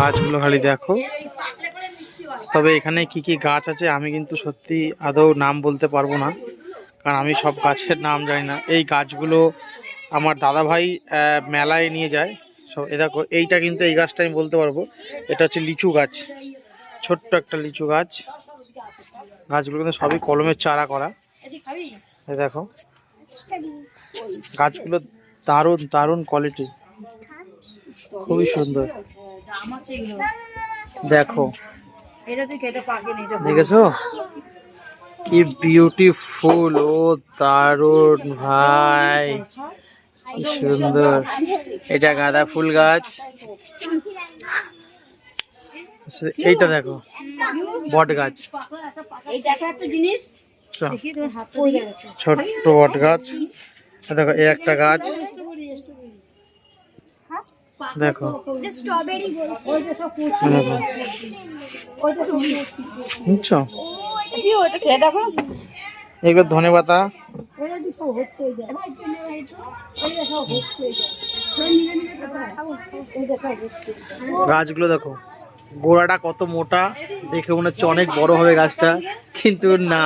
গাছগুলো খালি দেখো। তবে এখানে কি কি গাছ আছে আমি কিন্তু সত্যি আদৌ নাম বলতে পারব না, কারণ আমি সব গাছের নাম জানি না। এই গাছগুলো আমার দাদা ভাই মেলায় নিয়ে যায়। সব এ দেখো, এইটা কিন্তু এই গাছটা আমি বলতে পারব। এটা হচ্ছে লিচু গাছ। ছোট্ট একটা লিচু গাছ। গাছগুলো কিন্তু সবই কলমের চারা করা। এই দেখো। গাছগুলো দারুণ দারুণ কোয়ালিটি খুবই সুন্দর। দেখো। দেখেছ? কি বিউটিফুল ও দারুণ ভাই। সুন্দর। এটা গাঁদা ফুল গাছ। এইটা দেখো বট গাছ। ছোট্ট বট গাছ। দেখো এই একটা গাছ। দেখো। বুঝছ? এগুলো ধনে পাতা। গাছগুলো দেখো গোড়াটা কত মোটা দেখে মনে হচ্ছে অনেক বড় হবে গাছটা কিন্তু না।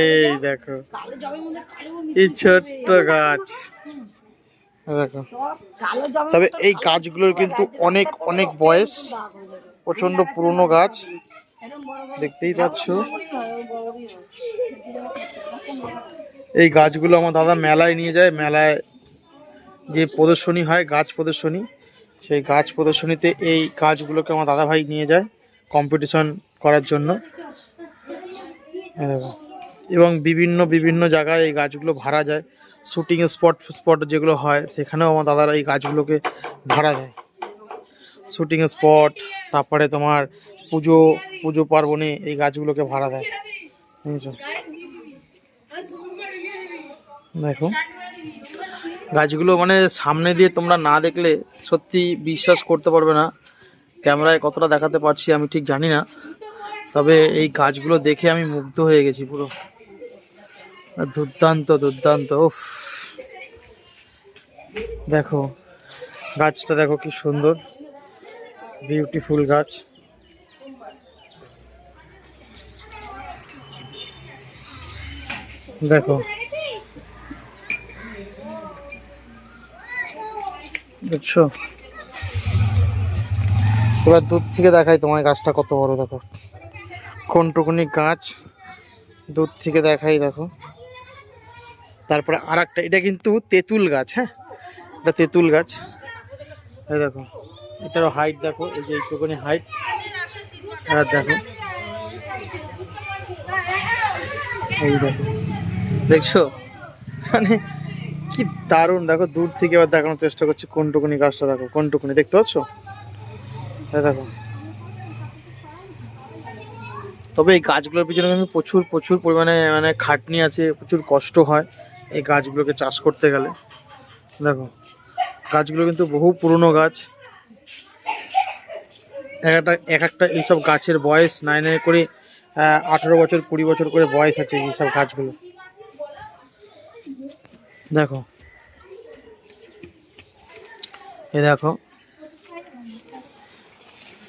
এই দেখো। এই ছোট্ট গাছ। দেখো। তবে এই গাছগুলোর কিন্তু অনেক অনেক বয়স। প্রচণ্ড পুরনো গাছ। দেখতেই পাচ্ছ। এই গাছগুলো আমার দাদা মেলায় নিয়ে যায়। মেলায় যে প্রদর্শনী হয় গাছ প্রদর্শনী সেই গাছ প্রদর্শনীতে এই গাছগুলোকে আমার দাদা ভাই নিয়ে যায় কম্পিটিশন করার জন্য। এবং বিভিন্ন বিভিন্ন জায়গায় এই গাছগুলো ভাড়া যায়। শুটিং স্পট স্পট যেগুলো হয়, সেখানেও আমার দাদারা এই গাছগুলোকে ভাড়া দেয়। শুটিং স্পট তারপরে তোমার পুজো পুজো পার্বণে এই গাছগুলোকে ভাড়া দেয়। বুঝেছ দেখো। গাছগুলো মানে সামনে দিয়ে তোমরা না দেখলে সত্যি বিশ্বাস করতে পারবে না। ক্যামেরায় কতটা দেখাতে পারছি আমি ঠিক জানি না। তবে এই গাছগুলো দেখে আমি মুগ্ধ হয়ে গেছি পুরো। দুর্দান্ত দুর্দান্ত, উফ। দেখো, গাছটা দেখো কি সুন্দর। বিউটিফুল গাছ। দেখো। দেখছ এবার দূর থেকে দেখাই তোমার গাছটা কত বড়, দেখো। কোনটুকুনি গাছ। দূর থেকে দেখাই, দেখো। তারপরে আর একটা এটা কিন্তু তেঁতুল গাছ হ্যাঁ? এটা তেঁতুল গাছ। দেখো, এটারও হাইট দেখো, এই যে এইটুকুনি হাইট আর দেখো, এই দেখো, দেখছ? মানে কি দারুণ, দেখো, দূর থেকে এবার দেখানোর চেষ্টা করছি কোনটুকুনি গাছটা, দেখো, কোনটুকুনি, দেখতে পাচ্ছ? দেখো। তবে এই গাছগুলোর পিছনে কিন্তু প্রচুর প্রচুর পরিমাণে মানে খাটনি আছে, প্রচুর কষ্ট হয়। এই গাছগুলোকে চাষ করতে গেলে। দেখো গাছগুলো কিন্তু বহু পুরনো গাছ। এক একটা এক একটা এইসব গাছের বয়স নাই নাই করে আঠেরো বছর কুড়ি বছর করে বয়স আছে এইসব গাছগুলো। দেখো এ দেখো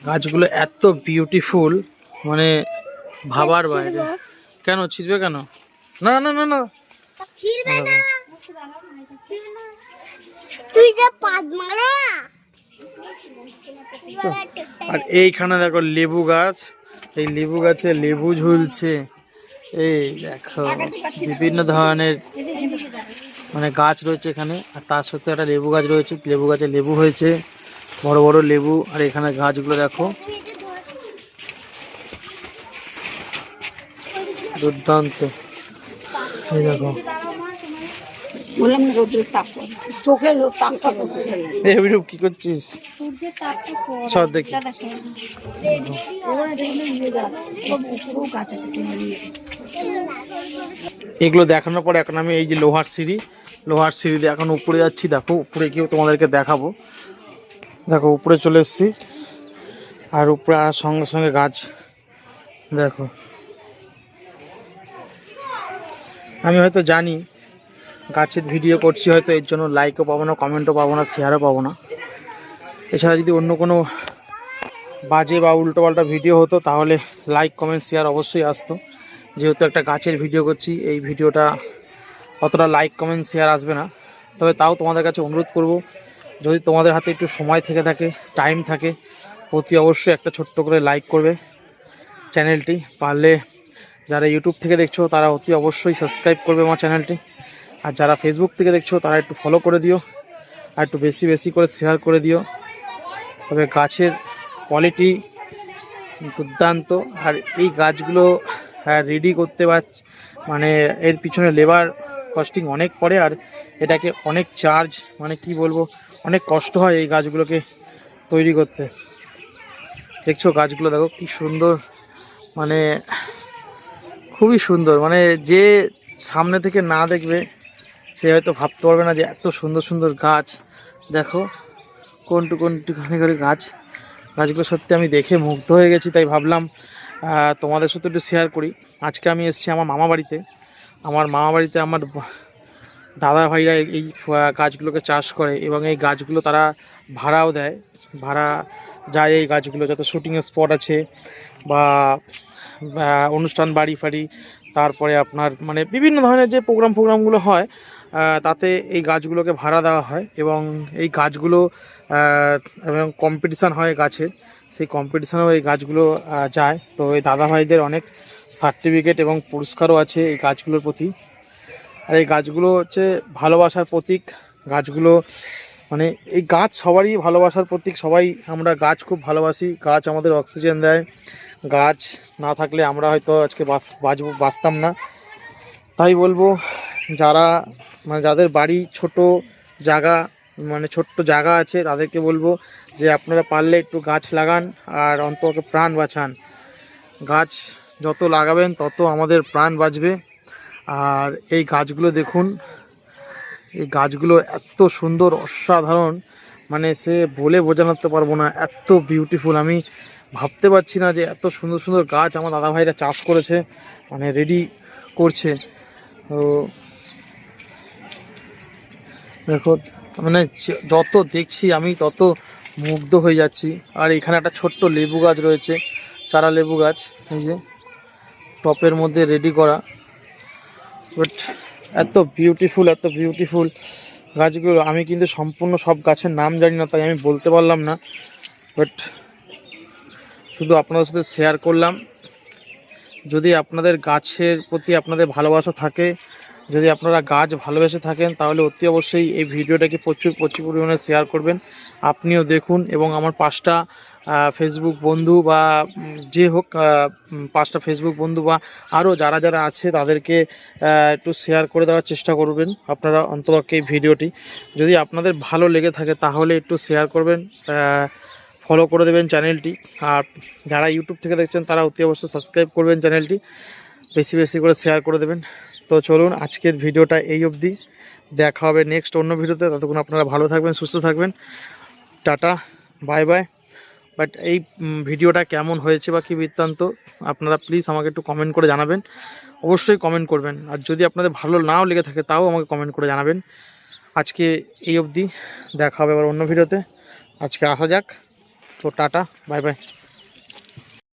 গাছগুলো এত বিউটিফুল মানে ভাবার বাইরে। কেন ছিঁড়বে কেন? না না না না। ছিড়বে না। তুই যে পাদ মারো না। আর এইখানে দেখো লেবু গাছ। এই লেবু গাছে লেবু ঝুলছে। এই দেখো বিভিন্ন ধরনের মানে গাছ রয়েছে এখানে। আর তার সাথে একটা লেবু গাছ রয়েছে। লেবু গাছে লেবু হয়েছে। বড় বড় লেবু। আর এখানে গাছগুলো দেখো। দুর্দান্ত। এই দেখো বললাম রোদ্রের তাপ চোখের তাপটা পড়ছে এই কি করছিস? সূর্যের তাপটা পড়ে দেখি। এগুলো দেখানোর পর এখন আমি এই যে লোহার সিঁড়ি লোহার সিঁড়ি দিয়ে এখন উপরে যাচ্ছি। দেখো উপরে গিয়েও তোমাদেরকে দেখাবো। দেখো উপরে চলে এসেছি। আর উপরে আর সঙ্গে সঙ্গে গাছ দেখো। আমি হয়তো জানি, গাছের ভিডিও করছি হয়তো, এর জন্য লাইকও পাবো না কমেন্টও পাবো না শেয়ারও পাবো না। এছাড়া যদি অন্য কোনো বাজে বা উল্টোপাল্টা ভিডিও হতো, তাহলে লাইক কমেন্ট শেয়ার অবশ্যই আসতো। যেহেতু একটা গাছের ভিডিও করছি, এই ভিডিওটা অতটা লাইক কমেন্ট শেয়ার আসবে না। তবে তাও তোমাদের কাছে অনুরোধ করব, যদি তোমাদের হাতে একটু সময় থেকে থাকে টাইম থাকে, অতি অবশ্যই একটা ছোট্ট করে লাইক করবে চ্যানেলটি, পারলে যারা ইউটিউব থেকে দেখছ, তারা অতি অবশ্যই সাবস্ক্রাইব করবে আমার চ্যানেলটি আর যারা ফেসবুক থেকে দেখছ, তারা একটু ফলো করে দিও। আর একটু বেশি বেশি করে শেয়ার করে দিও। তবে গাছের কোয়ালিটি দুর্দান্ত। আর এই গাছগুলো রেডি করতে বা মানে এর পিছনে লেবার কস্টিং অনেক পড়ে। আর এটাকে অনেক চার্জ মানে কি বলব, অনেক কষ্ট হয় এই গাছগুলোকে তৈরি করতে। দেখছ গাছগুলো, দেখো কি সুন্দর মানে খুবই সুন্দর। মানে যে সামনে থেকে না দেখবে, সে হয়তো ভাবতে পারবে না যে এত সুন্দর সুন্দর গাছ। দেখো, কোনটু কোনটুখানি করে গাছ। গাছগুলো সত্যি আমি দেখে মুগ্ধ হয়ে গেছি, তাই ভাবলাম তোমাদের সাথে একটু শেয়ার করি। আজকে আমি এসেছি আমার মামা বাড়িতে আমার মামা বাড়িতে আমার দাদা ভাইরা এই- গাছগুলোকে চাষ করে এবং এই গাছগুলো তারা ভাড়াও দেয়। ভাড়া যায় এই গাছগুলো যত শুটিংয়ের স্পট আছে বা অনুষ্ঠান বাড়ি ফাড়ি, তারপরে আপনার মানে বিভিন্ন ধরনের যে প্রোগ্রাম ফোগ্রামগুলো হয় তাতে এই গাছগুলোকে ভাড়া দেওয়া হয় এবং এই গাছগুলো এবং কম্পিটিশান হয় গাছের সেই কম্পিটিশানেও এই গাছগুলো যায়। তো এই দাদা ভাইদের অনেক সার্টিফিকেট এবং পুরস্কারও আছে এই গাছগুলোর প্রতি। আর এই গাছগুলো হচ্ছে ভালোবাসার প্রতীক। গাছগুলো মানে এই গাছ সবারই ভালোবাসার প্রতীক। সবাই আমরা গাছ খুব ভালোবাসি। গাছ আমাদের অক্সিজেন দেয়। গাছ না থাকলে আমরা হয়তো আজকে বাঁচবো, বাঁচতাম না। তাই বলব, যারা মানে যাদের বাড়ি ছোট জায়গা মানে ছোট্ট জায়গা আছে, তাদেরকে বলব যে আপনারা পারলে একটু গাছ লাগান আর অন্তত প্রাণ বাঁচান। গাছ যত লাগাবেন, তত আমাদের প্রাণ বাঁচবে। আর এই গাছগুলো দেখুন, এই গাছগুলো এত সুন্দর, অসাধারণ। মানে সে বলে বোঝাতে পারব না, এত বিউটিফুল আমি ভাবতে পারছি না যে এত সুন্দর সুন্দর গাছ আমার দাদা ভাইরা চাষ করেছে মানে রেডি করছে। তো দেখো মানে যত দেখছি আমি তত মুগ্ধ হয়ে যাচ্ছি। আর এখানে একটা ছোট্ট লেবু গাছ রয়েছে, চারা লেবু গাছ, এই যে, টপের মধ্যে রেডি করা। বাট এত বিউটিফুল এত বিউটিফুল গাছগুলো। আমি কিন্তু সম্পূর্ণ সব গাছের নাম জানি না, তাই আমি বলতে পারলাম না। বাট শুধু আপনাদের সাথে শেয়ার করলাম। যদি আপনাদের গাছের প্রতি আপনাদের ভালোবাসা থাকে, যদি আপনারা গাছ ভালোবেসে থাকেন, তাহলে অতি অবশ্যই এই ভিডিওটাকে প্রচুর প্রচুর পরিমাণে শেয়ার করবেন। আপনিও দেখুন এবং আমার পাঁচটা ফেসবুক বন্ধু বা যে হোক পাঁচটা ফেসবুক বন্ধু বা আরও যারা যারা আছে তাদেরকে একটু শেয়ার করে দেওয়ার চেষ্টা করবেন আপনারা অন্তপক্ষে এই ভিডিওটি। যদি আপনাদের ভালো লেগে থাকে তাহলে একটু শেয়ার করবেন ফলো করে দেবেন চ্যানেলটি আর যারা ইউটিউব থেকে দেখছেন তারা অতি অবশ্যই সাবস্ক্রাইব করবেন চ্যানেলটি বেশি বেশি করে শেয়ার করে দেবেন। তো চলুন আজকের ভিডিওটা এই অবধি। দেখা হবে নেক্সট অন্য ভিডিওতে। ততক্ষণ আপনারা ভালো থাকবেন, সুস্থ থাকবেন। টাটা বাই বাই বাট এই ভিডিওটা কেমন হয়েছে বা কী বৃত্তান্ত, আপনারা প্লিজ আমাকে একটু কমেন্ট করে জানাবেন। অবশ্যই কমেন্ট করবেন। আর যদি আপনাদের ভালো নাও লেগে থাকে, তাও আমাকে কমেন্ট করে জানাবেন। আজকে এই অবধি দেখা হবে আবার অন্য ভিডিওতে। আজকে আসা যাক। তো টাটা বাই বাই